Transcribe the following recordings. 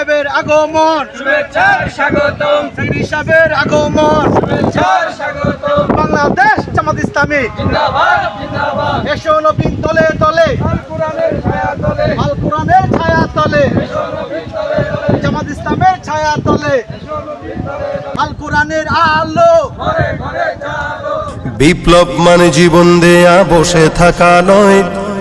সাহেবের আগমন। শুভেচ্ছার স্বাগতম। সাহেবের আগমন। শুভেচ্ছার স্বাগতম। বাংলাদেশ জামাত ইসলামী। জিন্দাবাদ জিন্দাবাদ। এসো নবীন তলে তলে। আল কোরআনের ছায়া তলে। আল কোরআনের ছায়া তলে। এসো নবীন তলে তলে। জামাত ইসলামের ছায়া তলে। এসো নবীন তলে তলে। আল কোরআনের আলো। ঘরে ঘরে বিপ্লব মানে জীবন দেয়া বসে থাকা নয়।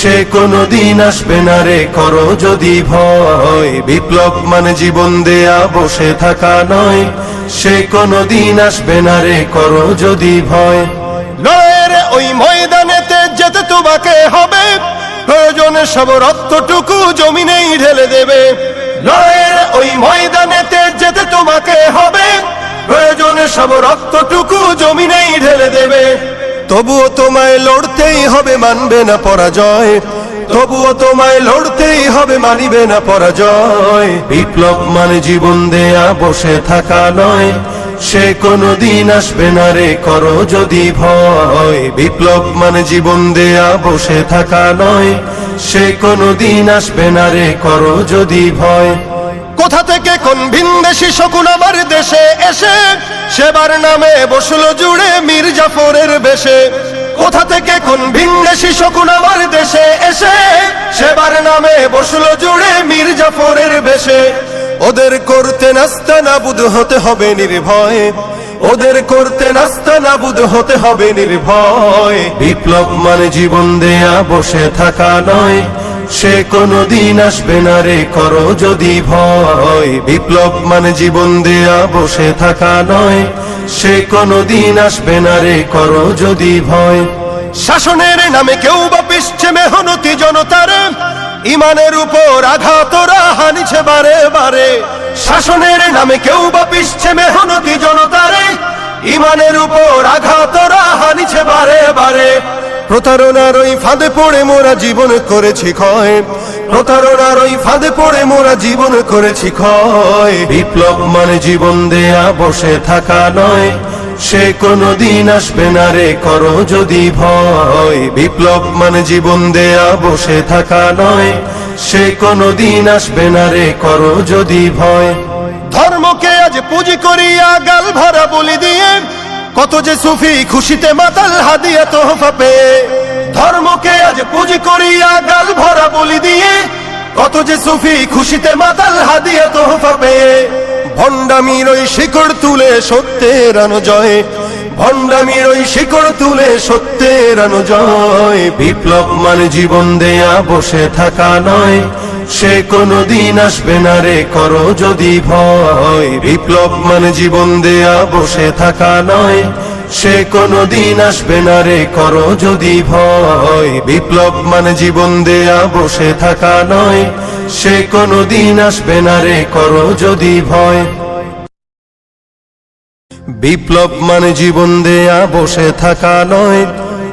সে কোনো দিন আসবে না রে, করো যদি ভয়। বিপ্লব মানে জীবন দেয়া, বসে থাকা নয়। সে কোনো দিন আসবে না রে, করো যদি ভয়। লড়াইয়ের ওই ময়দানেতে যেতে তোমাকে হবে। প্রয়োজনে সব রক্তটুকু জমিনেই ঢেলে দেবে। লড়াইয়ের ওই ময়দানেতে যেতে তোমাকে হবে। প্রয়োজনে সব রক্তটুকু জমিনেই ঢেলে দেবে। তবুও তোমায় লড়তেই হবে, মানবে না পরাজয়। তবুও তোমায় লড়তেই হবে, মানিবে না পরাজয়। বিপ্লব মানে জীবন দেয়া, বসে থাকা নয়। সে কোনো দিন আসবে না রে, করো যদি ভয়। বিপ্লব মানে জীবন দেয়া, বসে থাকা নয়। সে কোনো দিন আসবে না রে, করো যদি ভয়। কোথা থেকে কোন ভিনদেশি শকুন আমার দেশে এসে? সেবার নামে বসল জুড়ে মীর জাফরের বেশে। কোথা থেকে কোন ভিনদেশি শকুন আমার দেশে এসে? সেবার নামে বসল জুড়ে মীর জাফরের বেশে। ওদের করতে নাস্তা নাবুদ হতে হবে নির্ভয়। ওদের করতে নাস্তা নাবুদ হতে হবে নির্ভয়। বিপ্লব মানে জীবন দেয়া, বসে থাকা নয়। সে কোনো দিন আসবে না রে, করো যদি ভয়। বিপ্লব মানে জীবন দেয়া, বসে থাকা নয়। সে কোনো দিন আসবে না রে, করো যদি ভয়। শাসনের নামে কেউ বা পিসছে মেহনতি জনতার। ইমানের উপর আঘাতরা হানিছে বারে বারে। শাসনের নামে কেউ বা পিসছে মেহনতি জনতারে। ইমানের উপর আঘাতরা হানিছে বারে বারে। প্রতারণার ওই ফাঁদে পড়ে মোরা জীবন করেছি ক্ষয়। প্রতারণার ওই ফাঁদে পড়ে মোরা জীবন করেছি ক্ষয়। বিপ্লব মানে জীবন দেয়া, বসে থাকা নয়। সে কোনো দিন আসবে না রে, করো যদি ভয়। বিপ্লব মানে জীবন দেয়া, বসে থাকা নয়। সে কোনো দিন আসবে না রে, করো যদি ভয়। ধর্মকে আজ পুঁজি করিয়া গাল ভরা বলি দিয়ে কত যে সুফি খুশিতে মাতাল হাদিয়া তোহফা পেয়ে। ধর্মকে আজ পুঁজি করিয়া গাল ভরা বলি দিয়ে কত যে সুফি খুশিতে মাতাল হাদিয়া তোহফা পেয়ে। ভণ্ডামির ওই শিকড় তুলে সত্যের জয় ভণ্ডামির ওই শিকড় তুলে সত্যের জয় বিপ্লব মানে জীবন দেয়া, বসে থাকা নয়। সে কোনো দিন আসবে না রে, করো যদি ভয়। বিপ্লব মানে জীবন দেয়া, বসে থাকা নয়। সে কোনো দিন আসবে না রে, করো যদি ভয়। বিপ্লব মানে জীবন দেয়া, বসে থাকা নয়। সে কোনো দিন আসবে না রে, করো যদি ভয়। বিপ্লব মানে জীবন দেয়া, বসে থাকা নয়।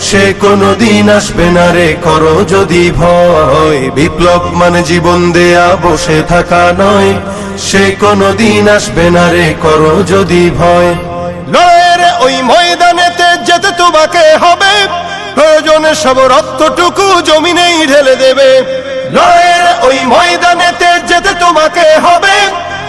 সে কোনো দিন আসবে না রে, করো যদি ভয়। বিপ্লব মানে জীবন দেয়া, বসে থাকা নয়। সে কোনো দিন আসবে না রে, করো যদি ভয়। লড়াইয়ের ওই ময়দানেতে যেতে তোমাকে হবে। প্রয়োজনে সব রক্তটুকু জমিনেই ঢেলে দেবে। লড়াইয়ের ওই ময়দানেতে যেতে তোমাকে হবে।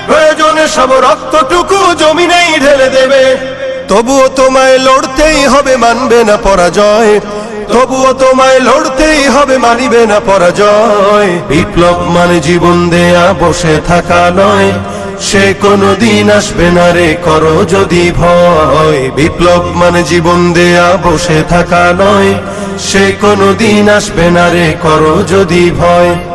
প্রয়োজনে সব রক্তটুকু জমিনেই ঢেলে দেবে। তবুও তোমায় লড়তেই হবে, মানবে না পরাজয়। তবুও তোমায় লড়তেই হবে, মানিবে না পরাজয়। বিপ্লব মানে জীবন দেয়া, বসে থাকা নয়। সে কোনো দিন আসবে না রে, করো যদি ভয়। বিপ্লব মানে জীবন দেয়া, বসে থাকা নয়। সে কোনো দিন আসবে না রে, করো যদি ভয়।